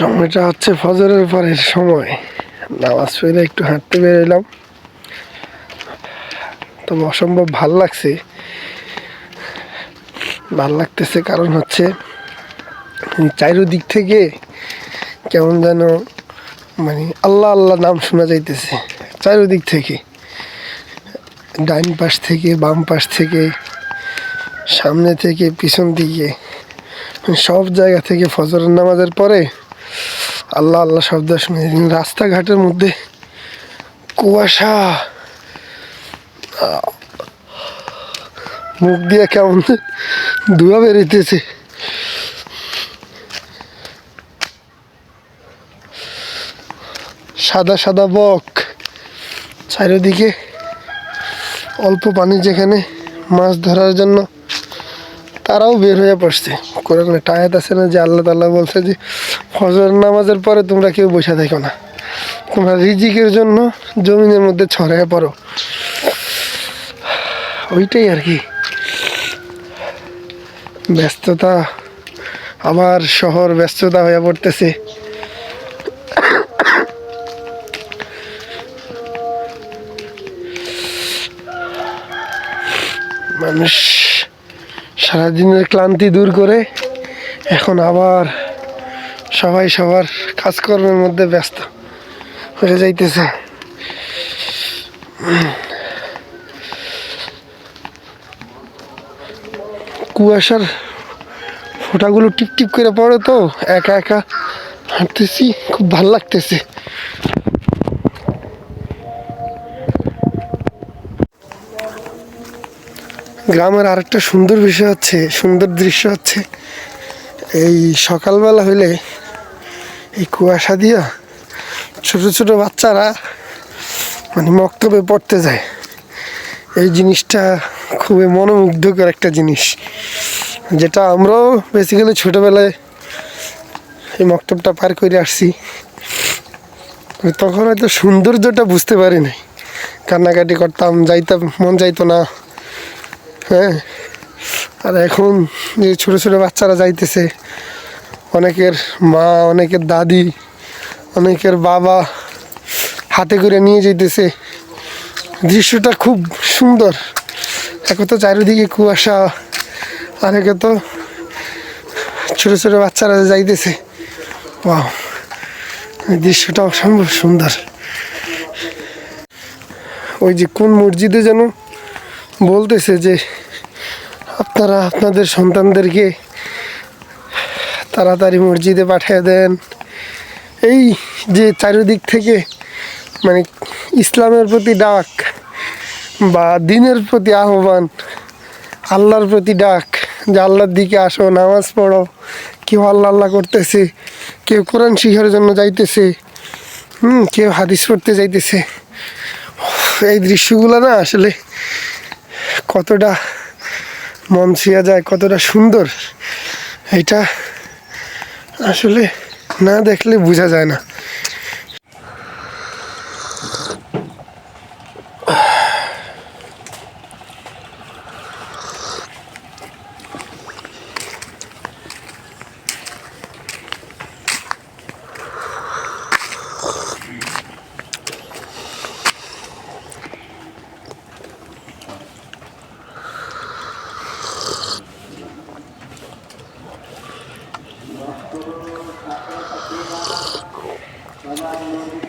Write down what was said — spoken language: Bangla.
সময়টা হচ্ছে ফজরের পরের সময়। নামাজ পড়ে একটু হাঁটতে বেরোলাম তবে অসম্ভব ভালো লাগছে। ভালো লাগতেছে কারণ হচ্ছে, চারিদিক থেকে কেমন যেন মানে আল্লাহ আল্লাহ নাম শোনা যাইতেছে। চারিদিক থেকে। ডাইন পাশ থেকে, বাম পাশ থেকে, সামনে থেকে, পিছন দিকে। সব জায়গা থেকে ফজরের নামাজের পরে আল্লাহ আল্লাহ শব্দ শুনে রাস্তাঘাটের মধ্যে কুয়াশা। মুখ দিয়ে কেমন ধোয়া বেরিতেছে। সাদা সাদা বক। চারিদিকে অল্প পানি যেখানে মাছ ধরার জন্য তারাও বের হয়ে পড়ছে কোরআনে টায়াত আছে না যে আল্লাহ তাল্লাহ বলছে যে ফজর নামাজের পরে তোমরা কেউ বসে থাকো না। তোমরা রিজিকের জন্য জমিনের মধ্যে ছড়ায় পড়ো। ওইটাই আর কি। ব্যস্ততা, আবার শহর ব্যস্ততা হয়ে পড়তেছে। মানুষ সারাদিনের ক্লান্তি দূর করে এখন আবার সবাই সবার কাজকর্মের মধ্যে ব্যস্ত হয়ে যাইতেছে। কুয়াশার ফোঁটাগুলো টিপ টিপ করে পড়ে তো, একা একা হাঁটতেছি, খুব ভালো লাগতেছে। গ্রামের আরেকটা সুন্দর বিষয় হচ্ছে, সুন্দর দৃশ্য হচ্ছে, এই সকালবেলা হইলে এই কুয়াশা দিয়া ছোট ছোট বাচ্চারা মানে মক্তবে পড়তে যায়। এই জিনিসটা খুবই মনোমুগ্ধকর একটা জিনিস, যেটা আমরাও বেসিক্যালি ছোটোবেলায় এই মক্তবটা পার করে আসছি। তখন হয়তো সৌন্দর্যটা বুঝতে পারি নাই। কান্নাকাটি করতাম, যাইতাম, মন যাইতো না। হ্যাঁ। আর এখন যে ছোটো ছোটো বাচ্চারা যাইতেছে, অনেকের মা, অনেকের দাদি, অনেকের বাবা হাতে করে নিয়ে যাইতেছে। দৃশ্যটা খুব সুন্দর। একে তো চারিদিকে কুয়াশা, আর একে তো ছোটো ছোটো বাচ্চারা যাইতেছে। বাহ দৃশ্যটা অসম্ভব সুন্দর। ওই যে কোন মসজিদে যেন বলতেছে যে আপনারা আপনাদের সন্তানদেরকে তাড়াতাড়ি মসজিদে পাঠিয়ে দেন। এই যে চারিদিক থেকে মানে ইসলামের প্রতি ডাক বা দিনের প্রতি আহ্বান, আল্লাহর প্রতি ডাক, যে আল্লাহর দিকে আসো, নামাজ পড়ো, কেউ আল্লাহ আল্লাহ করতেছে, কেউ কোরআন শিখার জন্য যাইতেছে, হুম, কেউ হাদিস পড়তে যাইতেছে। এই দৃশ্যগুলো না আসলে কতটা মন ছুঁয়া যায় কতটা সুন্দর। এটা আসলে না দেখলে বোঝা যায় না। 啊。